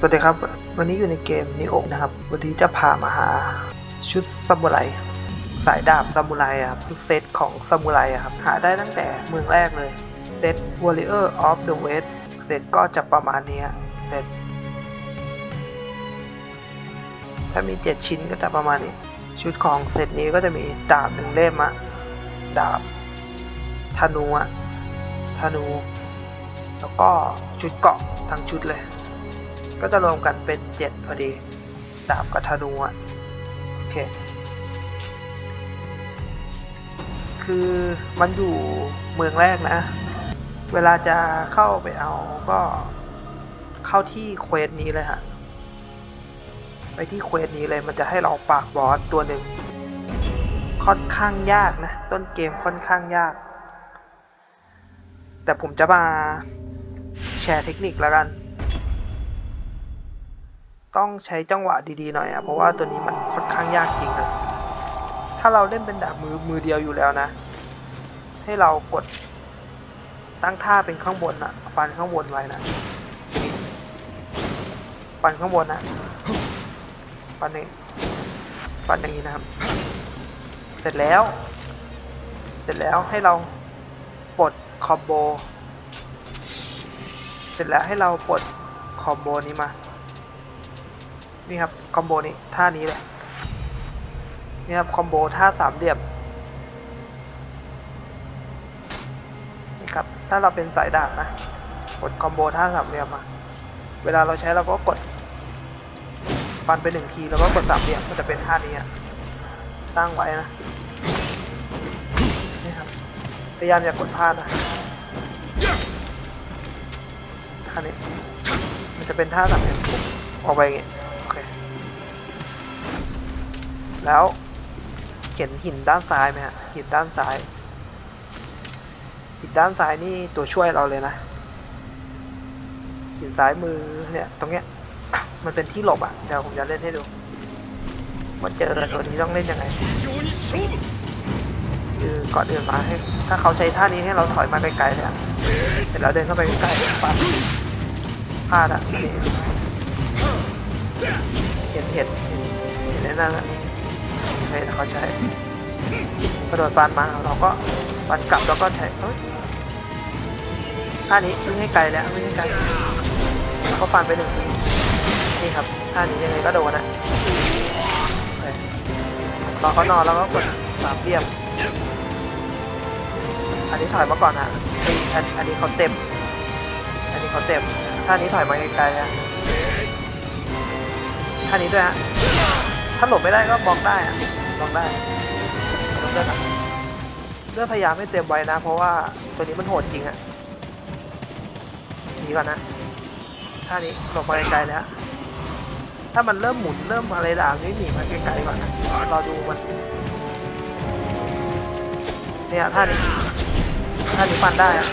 สวัสดีครับ วันนี้อยู่ในเกมนิโอนะครับ วันนี้จะพามาหาชุดซามูไรสายดาบซามูไรครับเซตของซามูไรครับ หาได้ตั้งแต่เมืองแรกเลยเซต Warrior of the West เซตก็จะประมาณนี้เซตถ้ามี 7 ชิ้นก็จะประมาณนี้ ชุดของเซตนี้ก็จะมีดาบหนึ่งเล่มอะดาบธนูอะธนู แล้วก็ชุดเกาะทั้งชุดเลย ก็จะรวมกันเป็นเจ็ดพอดีดาบกับธนูอะโอเค คือมันอยู่เมืองแรกนะ เวลาจะเข้าไปเอาก็เข้าที่เควสนี้เลยฮะไปที่เควสนี้เลยมันจะให้เราปากบอสตัวหนึ่งค่อนข้างยากนะ ต้นเกมค่อนข้างยาก แต่ผมจะมาแชร์เทคนิคแล้วกัน ต้องใช้จังหวะดีๆหน่อยอะเพราะว่าตัวนี้มันค่อนข้างยากจริงนะถ้าเราเล่นเป็นดาบมือมือเดียวอยู่แล้วนะ ให้เรากดตั้งท่าเป็นข้างบนอะฟันข้างบนไว้นะฟันข้างบนนะฟันนี้ฟันอย่างนี้นะครับ เสร็จแล้ว เสร็จแล้วให้เราปลดคอมโบ เสร็จแล้วให้เราปลดคอมโบนี้มา นี่ครับคอมโบนี้ท่านี้เลยนี่ครับคอมโบท่าสามเหลี่ยมนี่ครับถ้าเราเป็นสายดาบนะกดคอมโบท่าสามเหลี่ยมมาเวลาเราใช้เราก็กดฟันไปหนึ่งทีแล้วก็กดสามเหลี่ยมมันจะเป็นท่านี้อะตั้งไว้นะนี่ครับพยายามอย่ากดพลาดนะท่านี้มันจะเป็นท่าสามเหลี่ยมออกไปอย่างงี้ แล้วเห็นหินด้านซ้ายไหมฮะหินด้านซ้าย หินด้านซ้ายนี่ตัวช่วยเราเลยนะ หินซ้ายมือเนี่ยตรงเนี้ย มันเป็นที่หลบอะ เดี๋ยวผมจะเล่นให้ดูว่าเจอตัวนี้ต้องเล่นยังไงคือก่อนอื่นมาให้ ถ้าเขาใช้ท่านี้ให้เราถอยมาไกลๆเนี่ยเสร็จแล้วเดินเข้าไปใกล้ๆปั๊บพลาดอะเห็นเห็นเห็นแน่นอนอะ เห็นเขาใช้กระโดดฟันมาเราก็ฟันกลับแล้วก็ใช้ท่านี้วิ่งให้ไกลแล้ววิ่งให้ไกลแล้วก็ฟันไปหนึ่งทีนี่ครับท่านี้ยังไงก็โดนนะโอเคตอนเขานอนแล้วก็กดสามเลี่ยมอันนี้ถอยมาก่อนฮะอันอันนี้เขาเต็ม อันนี้เขาเต็มท่านี้ถอยมาไกลๆนะท่านี้ด้วยฮะถ้าหลบไม่ได้ก็บล็อกได้อะ ล็อกได้ลดเลือดอะเลือดพยายามให้เต็มไว้นะ เพราะว่าตัวนี้มันโหดจริงอะหนีก่อนนะท่านี้หลบมาไกลๆแล้ว ถ้ามันเริ่มหมุนเริ่มอะไรด่างนี่หนีมาไกลๆก่อนนะรอดูมันเนี่ยท่านี้ท่านี้ฟันได้อะ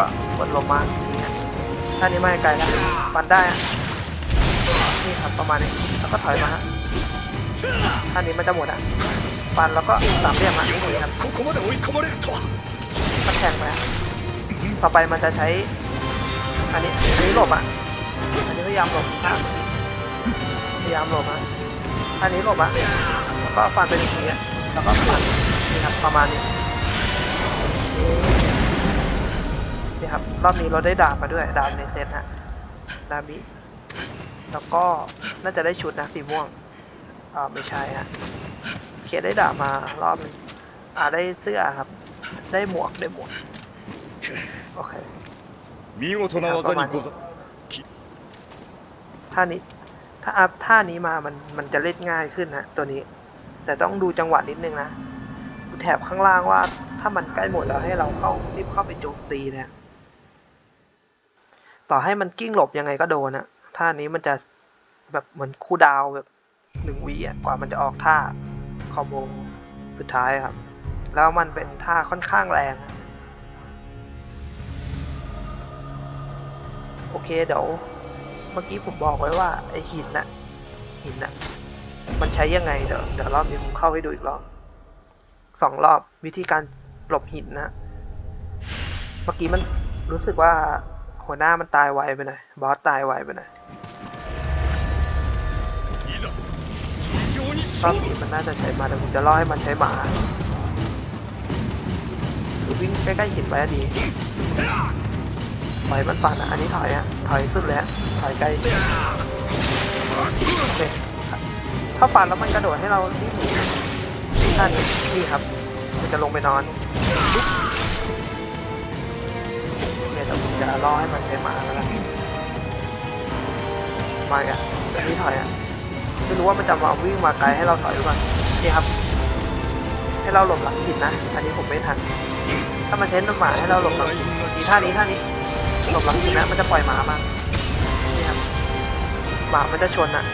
ก็กดลงมาอย่างเงี้ยท่านี้ไม่ไกลแล้วฟันได้อะนี่ครับประมาณนี้แล้วก็ถอยมาฮะ อันนี้มันจะหมดอะฟันแล้วก็สามเรียมอะนี่ครับมันแทงไปต่อไปมันจะใช้ อันนี้อันนี้หลบอะอันนี้พยายามหลบพยายามหลบอะอันนี้หลบอะแล้วก็ฟันไป็นอย่างนี้แล้วก็ฟันนี่ครับประมาณนี้นี่ครับรอบนี้เราได้ดาบมาด้วยดาบในเซตฮะดาบิแล้วก็น่าจะได้ชุดนะสีม่วง อ่าไม่ใช่ฮะเขียนได้ดาบมารอบนึงอ่าได้เสื้อครับ ได้หมวกได้หมวก โอเค 見事な技にござ ท่านี้ ถ้าอัพท่านี้มามันมันจะเล่นง่ายขึ้นฮะตัวนี้ แต่ต้องดูจังหวะนิดนึงนะดูแถบข้างล่างว่า ถ้ามันใกล้หมดแล้วให้เราเข้ารีบเข้าไปโจมตีเนะต่อให้มันกิ้งหลบยังไงก็โดนอะท่านี้มันจะแบบเหมือนคูลดาวน์แบบ หนึ่งวิอะกว่ามันจะออกท่าคอมโบสุดท้ายครับ แล้วมันเป็นท่าค่อนข้างแรง โอเคเดี๋ยวเมื่อกี้ผมบอกไว้ว่าไอหินน่ะหินน่ะมันใช้ยังไงเดี๋ยวเดี๋ยวรอบนี้ผมเข้าให้ดูอีกรอบสองรอบวิธีการหลบหินนะ เมื่อกี้มันรู้สึกว่าหัวหน้ามันตายไวไปหน่อยบอสตายไวไปหน่อย รอบนี้มันน่าจะใช้มาแต่ผมจะล่อให้มันใช้หมาคือวิ่งใกล้ๆหินไว้อะดีปล่อยมันฟันอะอันนี้ถอยอะถอยสุดเลยฮะถอยใกล้โอเคถ้าฟันแล้วมันกระโดดให้เรารีบหนีท่านนี่ครับมันจะลงไปนอนเนี่ยเดี๋ยวผมจะล่อให้มันใช้หมาแล้วกันมาอะอันนี้ถอยอะ ไม่รู้ว่ามันจะมาวิ่งมาไกลให้เราถอยหรือเปล่านี่ครับ ให้เราหลบหลังหินนะ อันนี้ผมไม่ทัน ถ้ามันใช้น้ำหมาให้เราหลบหลังหินนี่ท่านี้ท่านี้หลบหลังหินนะมันจะปล่อยหมามานี่ครับหมามันจะชนอะ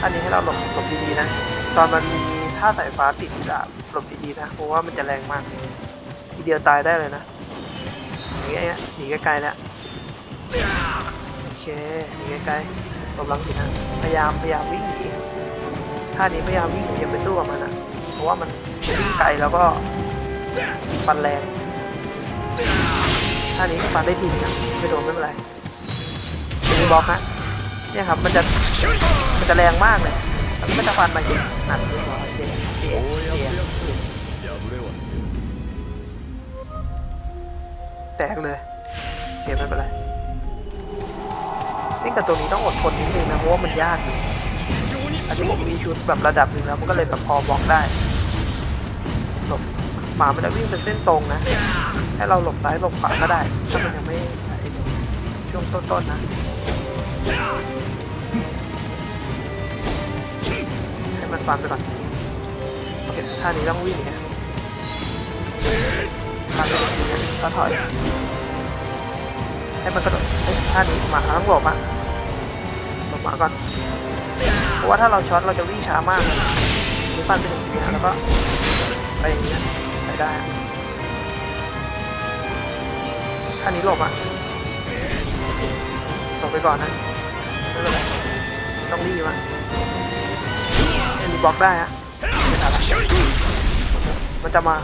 ท่านี้ให้เราหลบหลบดีๆนะ ตอนมันมีท่าสายฟ้าติดดาบหลบดีๆนะ เพราะว่ามันจะแรงมาก ทีเดียวตายได้เลยนะอย่างเงี้ยหนีไกลๆแล้วโอเคหนีไกลๆ ตบลังสินะพยายามพยายามวิ่งหนีท่านี้พยายามวิ่งหนีอย่าไปสู้กับมันนะเพราะว่ามันวิ่งไกลแล้วก็ฟันแรงท่านี้ฟันได้ดีนะไม่โดนไม่เป็นไรมีบล็อกฮะเนี่ยครับมันจะมันจะแรงมากเลยมันจะฟันมาจริงหนักเลยโอเคเสีแตกเลยเก็บไม่เป็นไร ซึ่งกับตัวนี้ต้องอดทนนิดนึงนะเพราะว่ามันยากอยู่อันนี้ผมมีชุดแบบระดับหนึ่งแล้วมันก็เลยแบบพอบล็อกได้หลบหมามันจะวิ่งเป็นเส้นตรงนะให้เราหลบซ้ายหลบขวาก็ได้ถ้ามันยังไม่ใช้ช่วงต้นๆนะให้มันฟันไปก่อนโอเคท่านี้ต้องวิ่งนะฟันไปก่อนนะก็ถอย ให้มันกระโดดเฮ้ท่านี้หมาต้องหลบอะหลบหมาก่อนเพราะว่าถ้าเราช็อตเราจะวิ่งช้ามากเลยหรือฟันไปถึงทีนะแล้วก็ไปอย่างเงี้ยไปได้ท่านี้หลบอะหลบไปก่อนนะไม่เป็นไรต้องรีบอะเอ็นบล็อกได้อะมันจะมา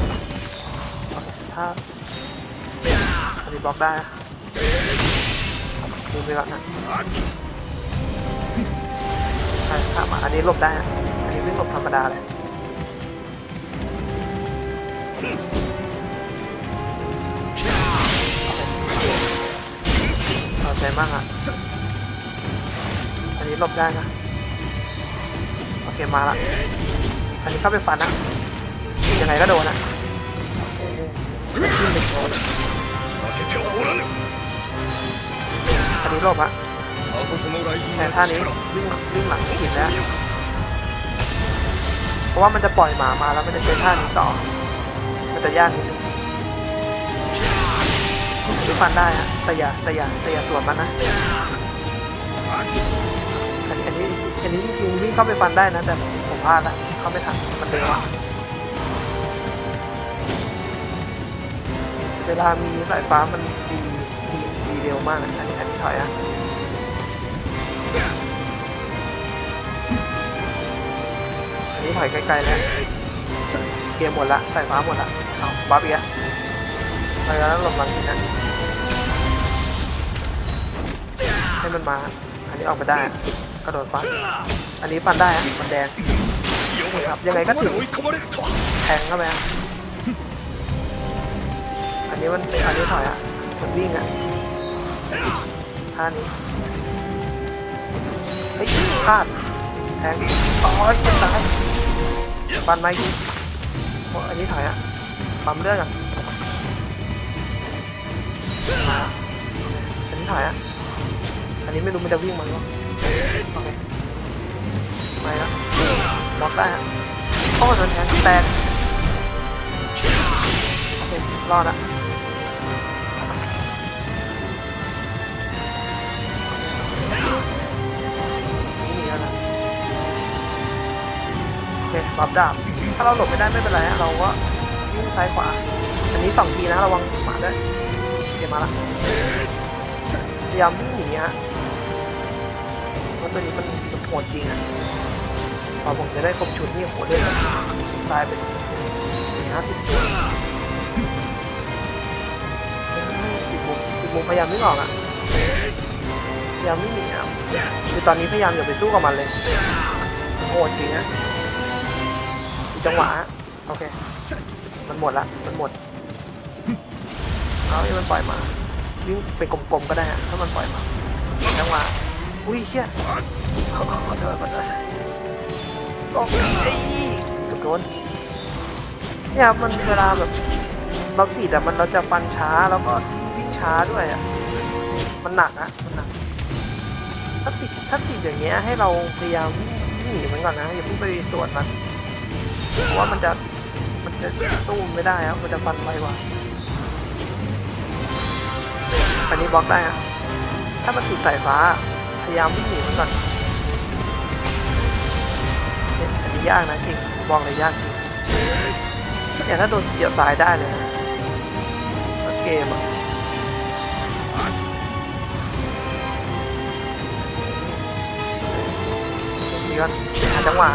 ถ้าอันนี้บล็อกได้ อะดูไปก่อนนะใช่ครับอันนี้หลบได้นะอันนี้ไม่หลบธรรมดาเลยเอาใจมากอะ อันนี้หลบได้นะ โอเคมาละ อันนี้เข้าไปฟันนะ ยังไงก็โดนนะโอ้โหขึ้นไปโดน ลบอะแต่ท่านี้วิ่งวิ่งหลังหินแล้วเพราะว่ามันจะปล่อยหมามาแล้วมันจะเจอท่านี้ต่อ มันจะยากนิดนึงรู้ฟันได้ฮะแต่อยาแต่ยาแต่ยาสวนมันนะอันนี้อันนี้จริงวิ่งเข้าไปฟันได้นะ แต่ผมพลาดละเข้าไม่ทันมันเร็วอะเวลามีสายฟ้ามันดีดีดีเร็วมากนะ ถอยอะอันนี้ถอยไกลๆเลยเกมหมดละใส่ฟ้าหมดละเอาบัฟอีกอะไปแล้วหลงมาทีนะให้มันมา อันนี้ออกมาได้กระโดดฟ้าอันนี้ปันได้อะมันแดงครับยังไงก็ถึงแทงเข้าไปอันนี้มันอันนี้ถอยอะมันวิ่งอะ ท่านี้เฮ้ยพลาดแทงโอ้ยเจ็บตายฟันไม่ยิงอันนี้ถอยอะปั๊มเลือดอะอันนี้ถอยอะอันนี้ไม่รู้มันจะวิ่งมันหรอโอเคไม่ละบล็อกได้อะโอ้โดนแทงแตกโอเครอดอะ โอเคบับดาบ ถ้าเราหลบไม่ได้ไม่เป็นไรฮะเราก็วิ่งซ้ายขวา อันนี้สองทีนะระวังหมาด้วยเดี๋ยวมาละพยายามวิ่งหนีฮะเพราะตัวนี้มันมันโหดจริงอะพอผมจะได้ครบชุดนี่โหดเลยตายเป็นห้าสิบตัวสิบหกสิบมุมพยายามวิ่ออกอะพยายามวิ่หนีอะคือตอนนี้พยายามอย่าไปสู้กับมันเลยโหดจริงนะอีก จังหวะอะโอเค มันหมดละ มันหมด เอาให้มันปล่อยมาวิ่งไปกลมๆก็ได้อะถ้ามันปล่อยมาจังหวะอุ้ยเฮียขอโทษขอโทษโอ้ยเอ้ยกโดนเนี่ยมันเวลาแบบเราติดอะมันเราจะฟันช้าแล้วก็วิ่งช้าด้วยอะมันหนักอะมันหนักถ้าติดถ้าติดอย่างเงี้ยให้เราพยายามวิ่งหนีมันก่อนนะอย่าเพิ่งไปสวนมัน เพราะว่ามันจะมันจะสู้ไม่ได้ครับมันจะฟันไวกว่าอันนี้บล็อกได้อะถ้ามันติดสายฟ้า พยายามวิ่งหนีมันก่อนเนี่ยอันนี้ยากนะจริงบอกเลยยากจริงเนี่ยถ้าโดนเกี่ยวตายได้เลยนเกมอะมีก่อนหาจังหวะ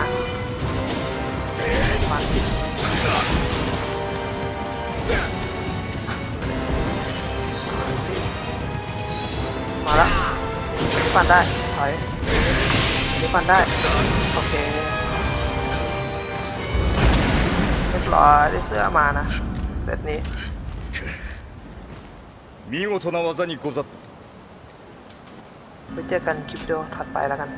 ฟันมาละอันนี้ฟันได้ถอยอันนี้ฟันได้ โอเค เรียบร้อยได้เสื้อมานะเซตนี้ 見事な技にござった ไปเจอกันคลิปวิดีโอถัดไปแล้วกัน